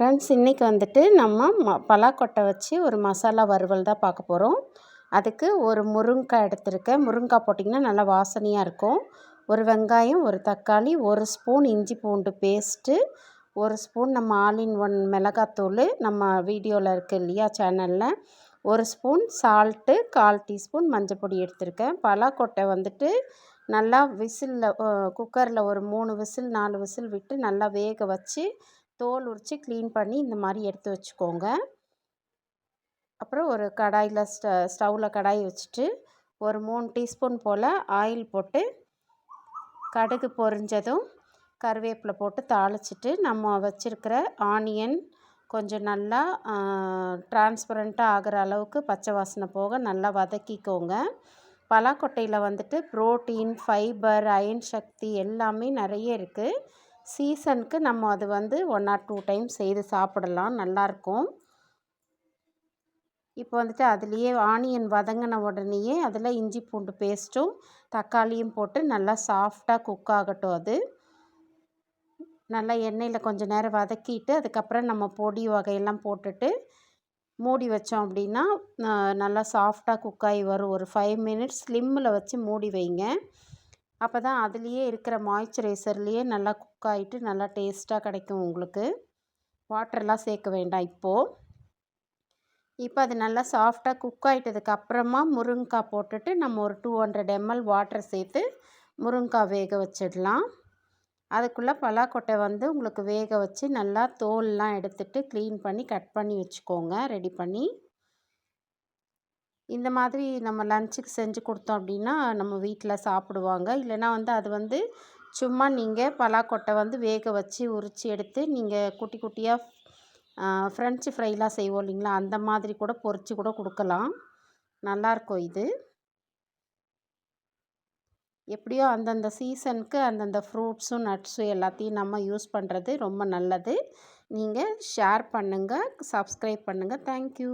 Friends இன்றைக்கி வந்துட்டு நம்ம ம பலாக்கொட்டை வச்சு ஒரு மசாலா வறுவல் தான் பார்க்க போகிறோம் அதுக்கு ஒரு முருங்கைக்காய் எடுத்திருக்கேன். முருங்கைக்காய் போட்டிங்கன்னா நல்லா வாசனையாக இருக்கும். ஒரு வெங்காயம் ஒரு தக்காளி ஒரு ஸ்பூன் இஞ்சி பூண்டு பேஸ்ட்டு ஒரு ஸ்பூன் நம்ம ஆல் இன் ஒன் மிளகாத்தூள் நம்ம வீடியோவில் இருக்குது இல்லையா சேனலில். ஒரு ஸ்பூன் சால்ட்டு கால் டீஸ்பூன் மஞ்சள் பொடி எடுத்திருக்கேன். பலாக்கொட்டை வந்துட்டு நல்லா விசிலில் குக்கரில் ஒரு மூணு விசில் நாலு விசில் விட்டு நல்லா வேக வச்சு தோல் உரித்து க்ளீன் பண்ணி இந்த மாதிரி எடுத்து வச்சுக்கோங்க. அப்புறம் ஒரு கடாயில் ஸ்ட ஸ்டவ்வில் கடாய் வச்சுட்டு ஒரு மூணு டீஸ்பூன் போல் ஆயில் போட்டு கடுகு பொரிஞ்சதும் கருவேப்பிலை போட்டு தாளிச்சிட்டு நம்ம வச்சுருக்கிற ஆனியன் கொஞ்சம் நல்லா டிரான்ஸ்பரண்ட்டாக ஆகிற அளவுக்கு பச்சை வாசனை போக நல்லா வதக்கிக்கோங்க. பலாக்கொட்டையில் வந்துட்டு ப்ரோட்டீன் ஃபைபர் அயன் சக்தி எல்லாமே நிறைய இருக்குது சீசனுக்கு நம்ம அது வந்து ஒன் ஆர் டூ டைம் செய்து சாப்பிடலாம். நல்லாயிருக்கும் இப்போ வந்துட்டு அதுலேயே ஆனியன் வதங்கின உடனேயே அதில் இஞ்சி பூண்டு பேஸ்ட்டும் தக்காளியும் போட்டு நல்லா சாஃப்டாக குக் ஆகட்டும் அது. நல்லா எண்ணெயில் கொஞ்சம் நேரம் வதக்கிட்டு அதுக்கப்புறம் நம்ம பொடி வகையெல்லாம் போட்டுட்டு மூடி வச்சோம் அப்படின்னா நல்லா சாஃப்டாக குக் ஆகி வரும். ஒரு ஃபைவ் மினிட்ஸ் ஸ்லிம்மில் வச்சு மூடி வைங்க. அப்போ தான் அதுலேயே இருக்கிற மாய்ச்சரைசர்லேயே நல்லா குக் ஆகிட்டு நல்லா டேஸ்ட்டாக கிடைக்கும் உங்களுக்கு. வாட்டர்லாம் சேர்க்க வேண்டாம் இப்போது இப்போ அது நல்லா சாஃப்டாக குக் ஆகிட்டதுக்கு அப்புறமா முருங்கைக்காய் போட்டுட்டு நம்ம ஒரு டூ ஹண்ட்ரட் எம்எல் வாட்டர் சேர்த்து முருங்கைக்காய் வேக வச்சிடலாம். அதுக்குள்ளே பலாக்கொட்டை வந்து உங்களுக்கு வேக வச்சு நல்லா தோல்லாம் எடுத்துட்டு க்ளீன் பண்ணி கட் பண்ணி வச்சுக்கோங்க. ரெடி பண்ணி. இந்த மாதிரி நம்ம லன்ச்சுக்கு செஞ்சு கொடுத்தோம் அப்படின்னா நம்ம வீட்டில் சாப்பிடுவாங்க. இல்லைனா வந்து அது வந்து சும்மா நீங்கள் பலாக்கொட்டை வந்து வேக வச்சு உரித்து எடுத்து நீங்கள் குட்டி குட்டியாக ஃப்ரெஞ்சு ஃப்ரைலாம் செய்வோம் இல்லைங்களா? அந்த மாதிரி கூட பொறிச்சு கூட கொடுக்கலாம். நல்லாயிருக்கும் இது. எப்படியோ அந்தந்த சீசனுக்கு அந்தந்த ஃப்ரூட்ஸும் நட்ஸும் எல்லாத்தையும் நம்ம யூஸ் பண்ணுறது ரொம்ப நல்லது. நீங்கள் ஷேர் பண்ணுங்கள் சப்ஸ்கிரைப் பண்ணுங்கள் தேங்க்யூ